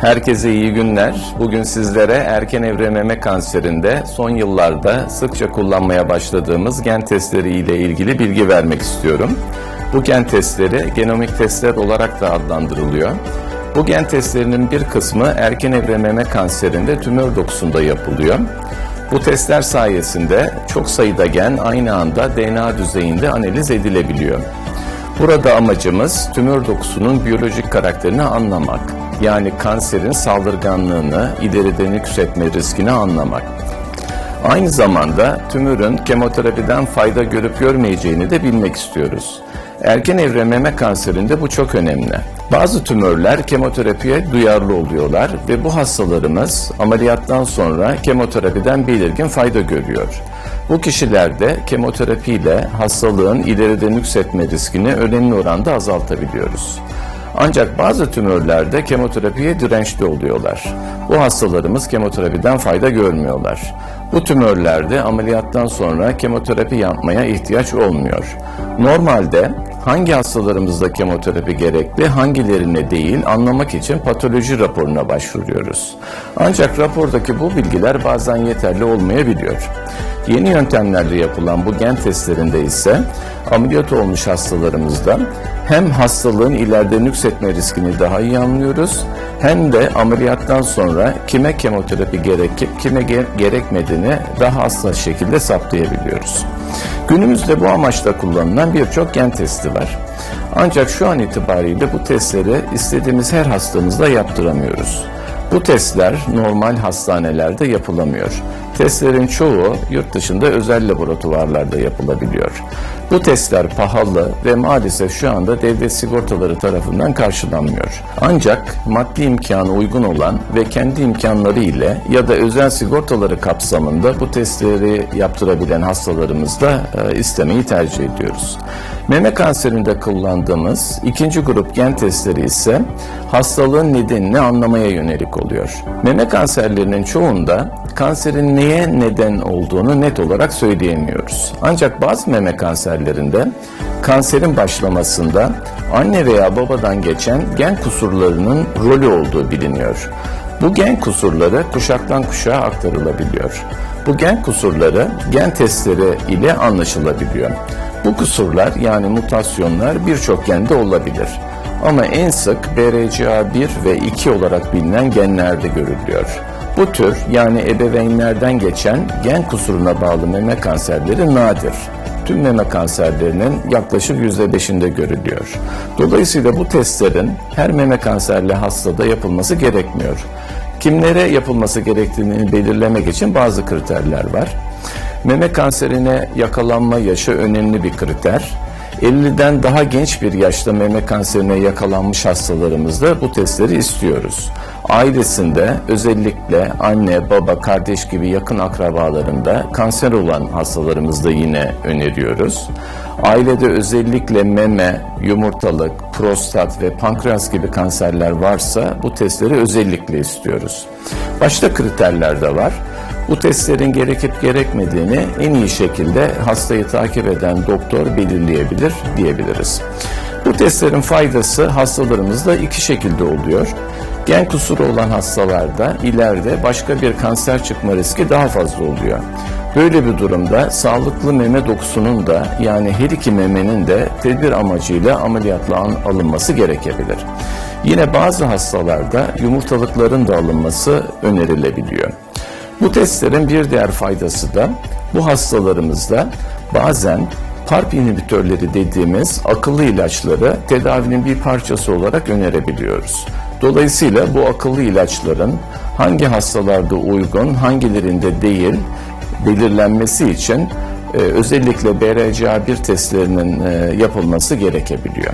Herkese iyi günler. Bugün sizlere erken evre meme kanserinde son yıllarda sıkça kullanmaya başladığımız gen testleri ile ilgili bilgi vermek istiyorum. Bu gen testleri genomik testler olarak da adlandırılıyor. Bu gen testlerinin bir kısmı erken evre meme kanserinde tümör dokusunda yapılıyor. Bu testler sayesinde çok sayıda gen aynı anda DNA düzeyinde analiz edilebiliyor. Burada amacımız tümör dokusunun biyolojik karakterini anlamak. Yani kanserin saldırganlığını, ileride nüksetme riskini anlamak. Aynı zamanda tümörün kemoterapiden fayda görüp görmeyeceğini de bilmek istiyoruz. Erken evre meme kanserinde bu çok önemli. Bazı tümörler kemoterapiye duyarlı oluyorlar ve bu hastalarımız ameliyattan sonra kemoterapiden belirgin fayda görüyor. Bu kişilerde kemoterapiyle hastalığın ileride nüksetme riskini önemli oranda azaltabiliyoruz. Ancak bazı tümörlerde kemoterapiye dirençli oluyorlar. Bu hastalarımız kemoterapiden fayda görmüyorlar. Bu tümörlerde ameliyattan sonra kemoterapi yapmaya ihtiyaç olmuyor. Normalde hangi hastalarımızda kemoterapi gerekli, hangilerine değil anlamak için patoloji raporuna başvuruyoruz. Ancak rapordaki bu bilgiler bazen yeterli olmayabiliyor. Yeni yöntemlerle yapılan bu gen testlerinde ise ameliyat olmuş hastalarımızda hem hastalığın ileride nüksetme riskini daha iyi anlıyoruz hem de ameliyattan sonra kime kemoterapi gerekip kime gerekmediğini daha hassas şekilde saptayabiliyoruz. Günümüzde bu amaçla kullanılan birçok gen testi var. Ancak şu an itibariyle bu testleri istediğimiz her hastamızda yaptıramıyoruz. Bu testler normal hastanelerde yapılamıyor. Testlerin çoğu yurt dışında özel laboratuvarlarda yapılabiliyor. Bu testler pahalı ve maalesef şu anda devlet sigortaları tarafından karşılanmıyor. Ancak maddi imkanı uygun olan ve kendi imkanları ile ya da özel sigortaları kapsamında bu testleri yaptırabilen hastalarımız da e, istemeyi tercih ediyoruz. Meme kanserinde kullandığımız ikinci grup gen testleri ise hastalığın nedenini anlamaya yönelik oluyor. Meme kanserlerinin çoğunda kanserin neye neden olduğunu net olarak söyleyemiyoruz. Ancak bazı meme kanserlerinde kanserin başlamasında anne veya babadan geçen gen kusurlarının rolü olduğu biliniyor. Bu gen kusurları kuşaktan kuşağa aktarılabiliyor. Bu gen kusurları gen testleri ile anlaşılabiliyor. Bu kusurlar yani mutasyonlar birçok gende olabilir. Ama en sık BRCA1 ve 2 olarak bilinen genlerde görülüyor. Bu tür yani ebeveynlerden geçen gen kusuruna bağlı meme kanserleri nadir. Tüm meme kanserlerinin yaklaşık %5'inde görülüyor. Dolayısıyla bu testlerin her meme kanserli hastada yapılması gerekmiyor. Kimlere yapılması gerektiğini belirlemek için bazı kriterler var. Meme kanserine yakalanma yaşı önemli bir kriter. 50'den daha genç bir yaşta meme kanserine yakalanmış hastalarımızda bu testleri istiyoruz. Ailesinde özellikle anne, baba, kardeş gibi yakın akrabalarında kanser olan hastalarımızda yine öneriyoruz. Ailede özellikle meme, yumurtalık, prostat ve pankreas gibi kanserler varsa bu testleri özellikle istiyoruz. Başka kriterler de var. Bu testlerin gerekip gerekmediğini en iyi şekilde hastayı takip eden doktor belirleyebilir diyebiliriz. Bu testlerin faydası hastalarımızda iki şekilde oluyor. Gen kusuru olan hastalarda ileride başka bir kanser çıkma riski daha fazla oluyor. Böyle bir durumda sağlıklı meme dokusunun da yani her iki memenin de tedbir amacıyla ameliyatla alınması gerekebilir. Yine bazı hastalarda yumurtalıkların da alınması önerilebiliyor. Bu testlerin bir diğer faydası da bu hastalarımızda bazen PARP inhibitörleri dediğimiz akıllı ilaçları tedavinin bir parçası olarak önerebiliyoruz. Dolayısıyla bu akıllı ilaçların hangi hastalarda uygun, hangilerinde değil belirlenmesi için e, özellikle BRCA1 testlerinin e, yapılması gerekebiliyor.